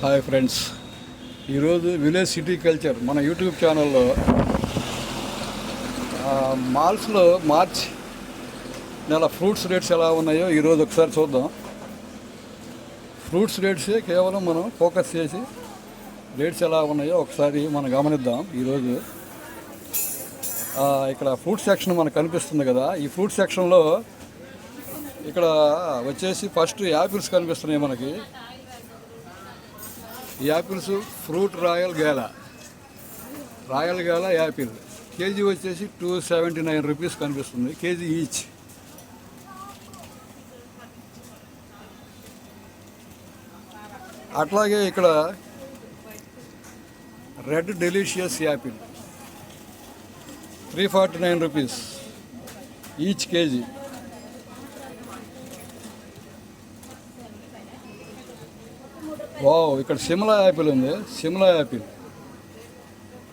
Hi friends. ఈరోజు village city culture మన YouTube ఛానల్లో మాల్స్లో మార్చ్ నెల ఫ్రూట్స్ రేట్స్ ఎలా ఉన్నాయో ఈరోజు ఒకసారి చూద్దాం. ఫ్రూట్స్ రేట్సే కేవలం మనం ఫోకస్ చేసి రేట్స్ ఎలా ఉన్నాయో ఒకసారి మనం గమనిద్దాం ఈరోజు. ఇక్కడ ఫ్రూట్ సెక్షన్ మనకు కనిపిస్తుంది కదా. ఈ ఫ్రూట్ సెక్షన్లో ఇక్కడ వచ్చేసి ఫస్ట్ యాపిల్స్ కనిపిస్తున్నాయి మనకి. Apples fruit royal gala. Royal gala apple. KG వచ్చేసి టూ సెవెంటీ నైన్ రూపీస్ కనిపిస్తుంది. KG each. అట్లాగే ఇక్కడ red delicious apple. Three forty nine rupees each KG. Wow ఇక్కడ సిమ్లా యాపిల్ ఉంది. సిమ్లా యాపిల్.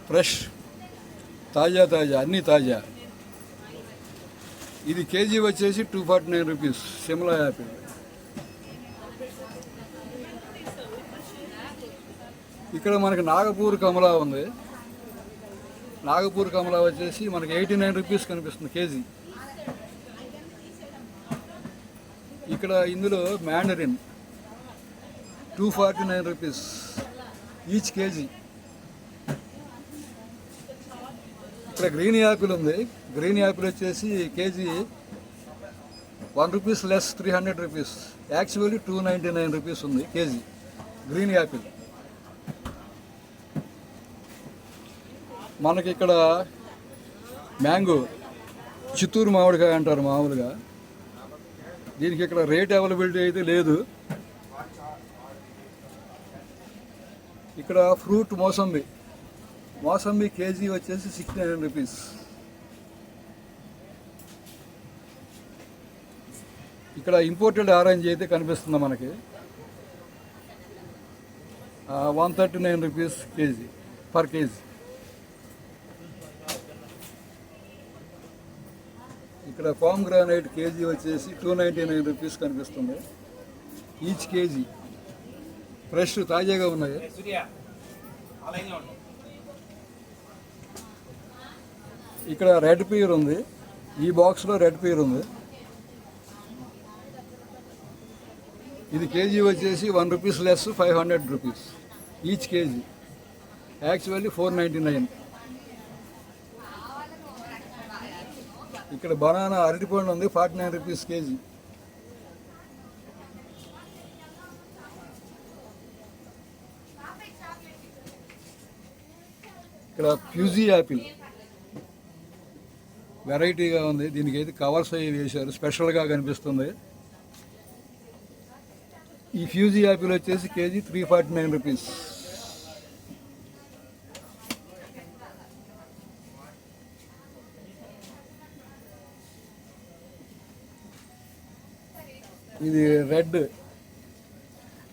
ఫ్రెష్ తాజా తాజా అన్నీ తాజా. ఇది కేజీ వచ్చేసి two forty nine rupees Shimla apple. ఇక్కడ మనకి నాగపూర్ కమలా ఉంది. నాగపూర్ కమలా వచ్చేసి మనకి ఎయిటీ నైన్ రూపీస్ కనిపిస్తుంది కేజీ. ఇక్కడ ఇందులో mandarin two forty nine rupees each KG ఇక్కడ గ్రీన్ యాపిల్ ఉంది. గ్రీన్ యాపిల్ వచ్చేసి KG one rupees less three hundred rupees actually two ninety nine rupees ఉంది కేజీ గ్రీన్ యాపిల్. మనకి ఇక్కడ మ్యాంగో చిత్తూరు మామిడికాయ అంటారు మామూలుగా. దీనికి ఇక్కడ రేట్ అవైలబిలిటీ అయితే లేదు. ఇక్కడ ఫ్రూట్ మోసంబి. మోసంబి కేజీ వచ్చేసి సిక్స్టీ నైన్ రూపీస్ ఇక్కడ ఇంపోర్టెడ్ ఆరెంజ్ అయితే కనిపిస్తుంది మనకి. One thirty nine rupees KG per KG. ఇక్కడ పామ్ గ్రానైట్ కేజీ వచ్చేసి టూ నైంటీ నైన్ రూపీస్ కనిపిస్తుంది. Each KG. ఫ్రెష్ తాజాగా ఉన్నాయి. ఇక్కడ రెడ్ పీర్ ఉంది. ఈ బాక్స్లో రెడ్ పీర్ ఉంది. ఇది కేజీ వచ్చేసి one rupees less five hundred rupees each KG. Actually four ninety nine. ఇక్కడ బనానా అరటిపండు ఉంది ఫార్టీ నైన్ రూపీస్ కేజీ. ఇక్కడ ఫ్యూజీ యాపిల్. వెరైటీగా ఉంది. దీనికి అయితే కవర్స్ అవి వేశారు. స్పెషల్గా కనిపిస్తుంది. ఈ ఫ్యూజీ యాపిల్ వచ్చేసి KG three forty nine rupees. ఇది red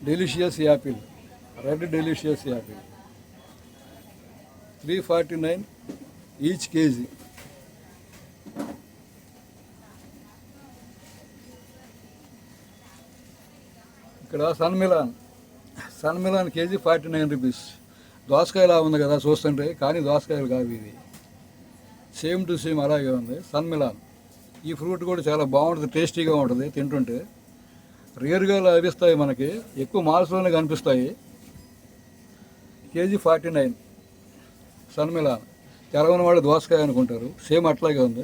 delicious apple. Red delicious apple. Three forty nine each KG ఇక్కడ sun melon sun melon KG forty nine rupees దోసకాయలా ఉంది కదా చూస్తుంటే కానీ దోసకాయలు కావు ఇది సేమ్ టు సేమ్ అలాగే ఉంది. సన్ మిలాన్ ఈ ఫ్రూట్ కూడా చాలా బాగుంటుంది టేస్టీగా ఉంటుంది తింటుంటే. రేర్గా లభిస్తాయి మనకి. ఎక్కువ మాల్స్లోనే కనిపిస్తాయి. KG forty nine. సన్మిలాన్ తెరవని వాళ్ళు దోసకాయ అనుకుంటారు. సేమ్ అట్లాగే ఉంది.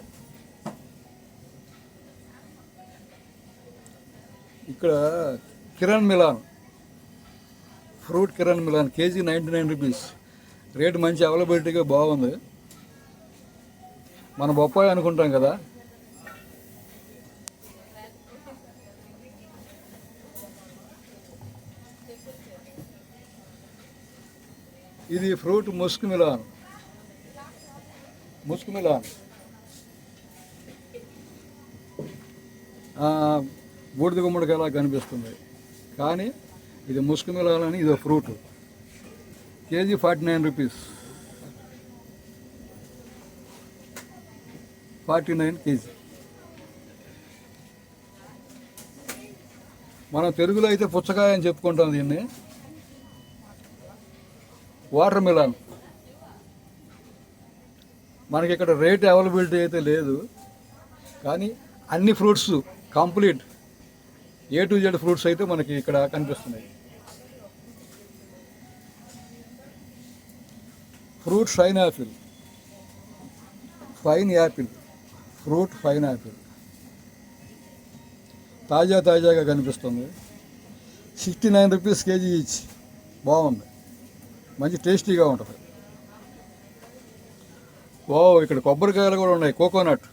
ఇక్కడ Kiran melon fruit Kiran melon KG ninety nine rupees. Rate మంచి అవైలబిలిటీగా బాగుంది. మన బొప్పాయి అనుకుంటాం కదా ఇది fruit musk melon. Musk melon. ఆ, బూడిద గుమ్మడికాయలా కనిపిస్తుంది. కానీ ఇది ముసుకు మిలాన్ అని ఇది fruit. KG forty nine rupees. Forty nine KG. మనం తెలుగులో అయితే పుచ్చకాయ అని చెప్పుకుంటాం దీన్ని. వాటర్ మిలాన్ మనకి ఇక్కడ రేట్ అవైలబిలిటీ అయితే లేదు. కానీ అన్ని fruits complete A to Z fruits అయితే మనకి ఇక్కడ కనిపిస్తున్నాయి. Fruit pineapple. Pineapple. Fruit pineapple. తాజా తాజాగా కనిపిస్తుంది. సిక్స్టీ నైన్ రూపీస్ కేజీ ఇచ్చి. బాగుంది. మంచి టేస్టీగా ఉంటుంది. ఓ ఇక్కడ కొబ్బరికాయలు కూడా ఉన్నాయి కోకోనట్.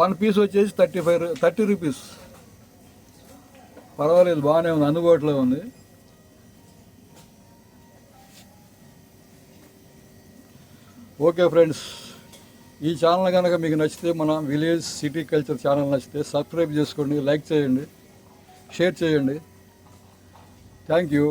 వన్ పీస్ వచ్చేసి థర్టీ ఫైవ్ థర్టీ రూపీస్. పర్వాలేదు బాగానే ఉంది అందుబాటులో ఉంది. ఓకే ఫ్రెండ్స్ ఈ ఛానల్ కనుక మీకు నచ్చితే మన విలేజ్ సిటీ కల్చర్ ఛానల్ నచ్చితే సబ్స్క్రైబ్ చేసుకోండి లైక్ చేయండి షేర్ చేయండి. Thank you.